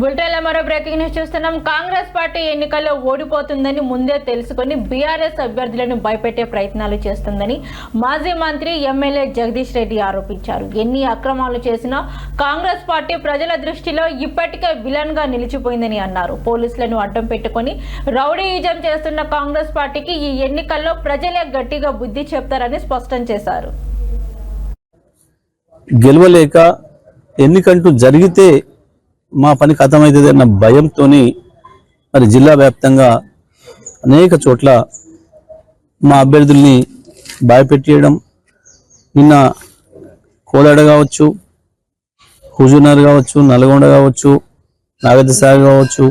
బులెటిన్లో మరో breaking news చూస్తున్నాం. కాంగ్రెస్ పార్టీ ఎన్నికల్లో ఓడిపోతుందని ముందే తెలుసుకొని బీఆర్ఎస్ అభ్యర్థులను భయపెట్టే ప్రయత్నాలు చేస్తుందని మాజీ మంత్రి ఎమ్మెల్యే జగదీష్ రెడ్డి ఆరోపించారు. ఎన్ని అక్రమాలు చేసినా కాంగ్రెస్ పార్టీ ప్రజల దృష్టిలో ఇప్పటికే విలన్గా నిలిచిపోయిందని అన్నారు. పోలీసులను అడ్డం పెట్టుకొని రౌడీయిజం చేస్తున్న కాంగ్రెస్ పార్టీకి ఈ ఎన్నికల్లో ప్రజలే గట్టిగా బుద్ధి చెప్తారని స్పష్టం చేశారు. గెలవలేక ఎన్నికంటూ జరిగితే మా పని ఖతమవుతుంది అన్న భయంతో మరి జిల్లా వ్యాప్తంగా అనేక చోట్ల మా అభ్యర్థుల్ని భయపెట్టేయడం నిన్న కోదాడ కావచ్చు హుజూర్నగర్ కావచ్చు నల్గొండ కావచ్చు నాగదసాగర్ కావచ్చు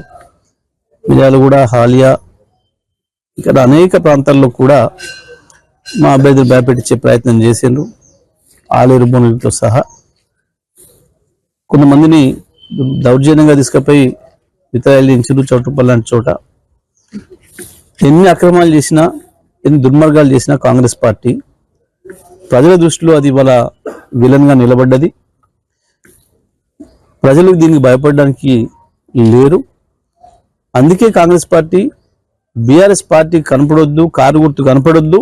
మిర్యాలగూడ హాలియా ఇక్కడ అనేక ప్రాంతాల్లో కూడా మా అభ్యర్థులు భయపెట్టించే ప్రయత్నం చేసిండ్రు. ఆలేరు బోనులతో సహా కొంతమందిని దౌర్జన్యంగా తీసుకుపోయి వితరాయిలు ఇంచులు చౌటుపల్లి లాంటి చోట ఎన్ని అక్రమాలు చేసినా ఎన్ని దుర్మార్గాలు చేసినా కాంగ్రెస్ పార్టీ ప్రజల దృష్టిలో అది ఇవాళ విలన్గా నిలబడ్డది. ప్రజలు దీనికి భయపడడానికి లేరు. అందుకే కాంగ్రెస్ పార్టీ బీఆర్ఎస్ పార్టీ కనపడొద్దు కారు గుర్తు కనపడొద్దు.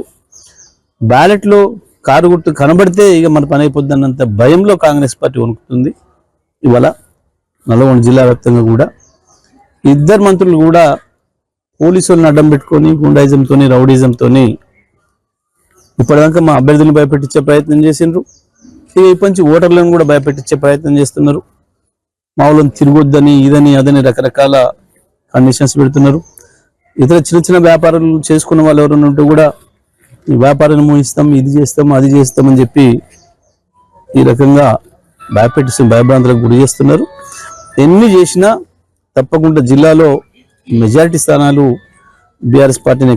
బ్యాలెట్లో కారు గుర్తు కనబడితే ఇక మన పని అయిపోద్ది అన్నంత భయంలో కాంగ్రెస్ పార్టీ వణుకుతుంది. ఇవాళ నల్గొండ జిల్లా వ్యాప్తంగా కూడా. ఇద్దరు మంత్రులు కూడా పోలీసులను అడ్డం పెట్టుకొని గుండాయిజంతో రౌడీజంతో ఇప్పటిదాకా మా అభ్యర్థులను భయపెట్టించే ప్రయత్నం చేసిండ్రు. ఇక ఇప్పటి నుంచి ఓటర్లను కూడా భయపెట్టించే ప్రయత్నం చేస్తున్నారు. మా వాళ్ళని తిరగొద్దని ఇదని అదని రకరకాల కండిషన్స్ పెడుతున్నారు. ఇతర చిన్న చిన్న వ్యాపారాలు చేసుకున్న వాళ్ళు ఎవరైనా ఉంటే కూడా ఈ వ్యాపారాన్ని మోహిస్తాం ఇది చేస్తాం అది చేస్తామని చెప్పి ఈ రకంగా భయపెట్టి భయభ్రాంతులకు గురి చేస్తున్నారు. ఎన్ని చేసినా తప్పకుండా జిల్లాలో మెజారిటీ స్థానాలు బీఆర్ఎస్ పార్టీనే